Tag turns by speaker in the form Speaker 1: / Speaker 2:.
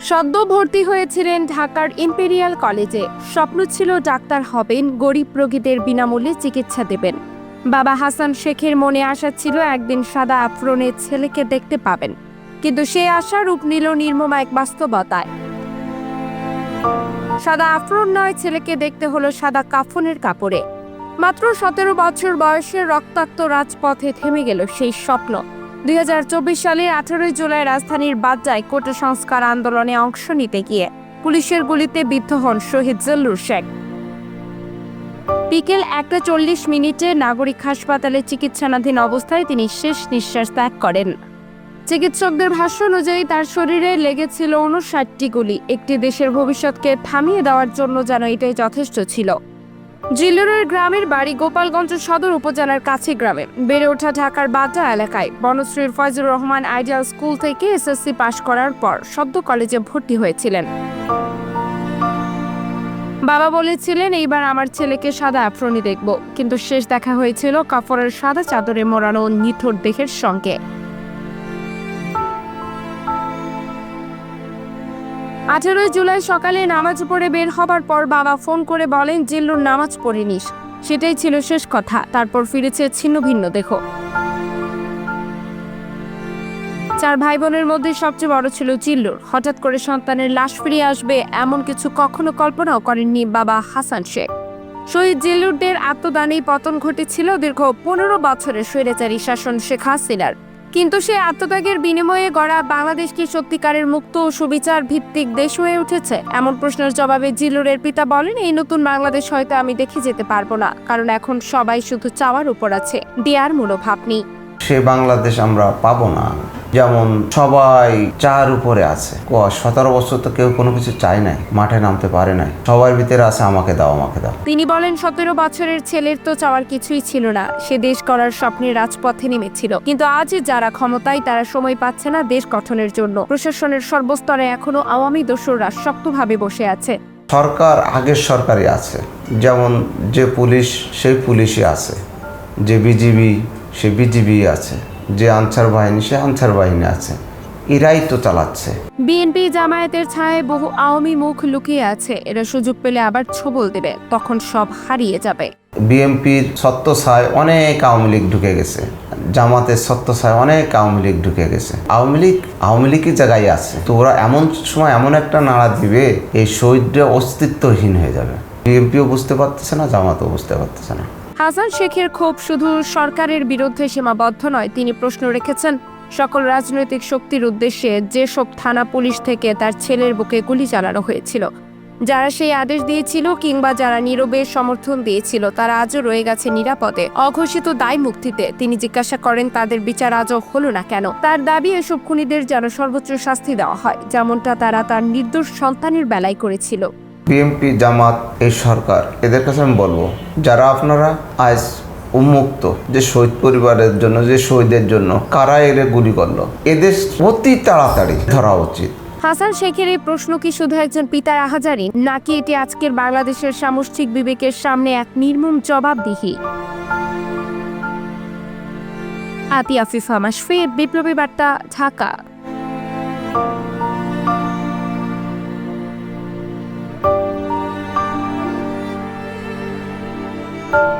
Speaker 1: সদ্য ভর্তি হয়েছিলেন ঢাকার ইম্পেরিয়াল কলেজে। স্বপ্ন ছিল ডাক্তার হবেন, গরিব রোগীদের বিনামূল্যে চিকিৎসা দেবেন। বাবা হাসান শেখের মনে আশা ছিল একদিন সাদা আফ্রনে ছেলেকে দেখতে পাবেন। কিন্তু সে আশা রূপ নিল নির্মম এক বাস্তবতায়। সাদা আফরন নয়, ছেলেকে দেখতে হলো সাদা কাফনের কাপড়ে। মাত্র সতেরো বছর বয়সে রক্তাক্ত রাজপথে থেমে গেল সেই স্বপ্ন। দুই হাজার চব্বিশ সালের আঠারোই জুলাই রাজধানীর বাজ্জায় কোটা সংস্কার আন্দোলনে অংশ নিতে গিয়ে পুলিশের গুলিতে বিদ্ধ হন শহীদ জল্লুর শেখ। বিকেল একটা চল্লিশ মিনিটে নাগরিক হাসপাতালে চিকিৎসাধীন অবস্থায় তিনি শেষ নিঃশ্বাস ত্যাগ করেন। চিকিৎসকদের ভাষ্য অনুযায়ী তার শরীরে লেগেছিল উনষাটটি গুলি। একটি দেশের ভবিষ্যৎকে থামিয়ে দেওয়ার জন্য যেন এটাই যথেষ্ট ছিল। জিল্লুরের গ্রামের বাড়ি গোপালগঞ্জ সদর উপজেলার কাছে গ্রামে। বেড়ে ওঠা ঢাকার বাড্ডা এলাকায় বনশ্রীর ফয়জুর রহমান আইডিয়াল স্কুল থেকে এসএসসি পাশ করার পর সদ্য কলেজে ভর্তি হয়েছিলেন। বাবা বলেছিলেন, এইবার আমার ছেলেকে সাদা আফ্রনি দেখব। কিন্তু শেষ দেখা হয়েছিল কাফরের সাদা চাদরে মোড়ানো নিথর দেহের সঙ্গে। আঠেরোই জুলাই সকালে নামাজ পড়ে বের হবার পর বাবা ফোন করে বলেন, জিল্লুর নামাজ পড়ে নিস। সেটাই ছিল শেষ কথা। তারপর ফিরেছে ছিন্ন ভিন্ন দেহ। চার ভাই বোনের মধ্যে সবচেয়ে বড় ছিল চিল্লুর হঠাৎ করে সন্তানের লাশ ফিরিয়ে আসবে এমন কিছু কখনো কল্পনাও করেননি বাবা হাসান শেখ। শহীদ জিল্লুরদের আত্মদানেই পতন ঘটেছিল দীর্ঘ পনেরো বছরের স্বৈরাচারী শাসন শেখ হাসিনার। কিন্তু সে আত্মত্যাগের বিনিময়ে গড়া বাংলাদেশ কি সত্যিকারের মুক্ত ও সুবিচার ভিত্তিক দেশ হয়ে উঠেছে। এমন প্রশ্নের জবাবে জিলুরের পিতা বলেন, এই নতুন বাংলাদেশ হয়তো আমি দেখে যেতে পারব না, কারণ এখন সবাই শুধু চাওয়ার উপর আছে, দেয়ার মনোভাব নেই।
Speaker 2: সে বাংলাদেশ আমরা পাবো না। যেমন সবাই চার উপরে আছে। ক সতেরো বছর তো কেউ কোনো কিছু চায় নাই মাঠে নামতে পারে নাই। সবার ভিতরে আছে আমাকে দাও আমাকে দাও।
Speaker 1: তিনি বলেন সতেরো বছরের ছেলের তো চাওয়ার কিছুই ছিল না। সে দেশ করার স্বপ্নে রাজপথে নেমেছিল। কিন্তু আজ যারা ক্ষমতায় তারা সময় পাচ্ছে না দেশ গঠনের জন্য। প্রশাসনের সর্বস্তরে এখনও আওয়ামী দোসররা শক্তভাবে বসে আছে।
Speaker 2: সরকার আগের সরকারই আছে। যেমন যে পুলিশ সেই পুলিশই আছে। যে বিজিবি সে বিজিবি আছে। যে আনসার বাহিনী সে আনসার বাহিনী আছে। এরাই তো চালাচ্ছে।
Speaker 1: বিএনপি জামায়াতের ছায়ে বহু আওয়ামী মুখ লুকিয়ে আছে। এরা সুযোগ পেলে আবার ছবল দেবে। তখন সব হারিয়ে যাবে।
Speaker 2: বিএমপির সত্য ছায় অনেক আওয়ামী লীগ ঢুকে গেছে। জামাতের সত্য ছায় অনেক আওয়ামী লীগ ঢুকে গেছে। আওয়ামী লীগ আওয়ামী লীগই জায়গায় আছে। তো ওরা এমন সময় এমন একটা নাড়া দিবে এই শহীদরা অস্তিত্বহীন হয়ে যাবে। বিএমপিও বুঝতে পারতেছে না জামাতও বুঝতে পারতেছে না।
Speaker 1: হাসান শেখের ক্ষোভ শুধু সরকারের বিরুদ্ধে সীমাবদ্ধ নয়, তিনি প্রশ্ন রেখেছেন, সকল রাজনৈতিক শক্তির উদ্দেশ্যে যেসব থানা পুলিশ থেকে তার ছেলের বুকে গুলি চালানো হয়েছিল, যারা সেই আদেশ দিয়েছিল কিংবা যারা নীরবে সমর্থন দিয়েছিল, তারা আজও রয়ে গেছে নিরাপদে। অঘোষিত দায় মুক্তিতে তিনি জিজ্ঞাসা করেন, তাদের বিচার আজও হলো না কেন? তার দাবি, এসব খুনিদের যেন সর্বোচ্চ শাস্তি দেওয়া হয়, যেমনটা তারা তার নির্দোষ সন্তানের বেলায় করেছিল।
Speaker 2: বিএমপি জামাত, এই সরকার, এদের কাছে আমি বলব, যারা আপনারা আজ উন্মুক্ত যে শহীদ পরিবারের জন্য, যে শহীদের জন্য, কারা এরে গুলি করল, এদের অতি তাড়াতাড়ি ধরা উচিত।
Speaker 1: হাসান শেখের এই প্রশ্ন কি শুধু একজন পিতার আহাজারি, নাকি এটি আজকের বাংলাদেশের সামষ্টিক বিবেকের সামনে এক নির্মম জবাবদিহি? আতি আফিফা মাসফি বিপ্লবী বার্তা, ঢাকা।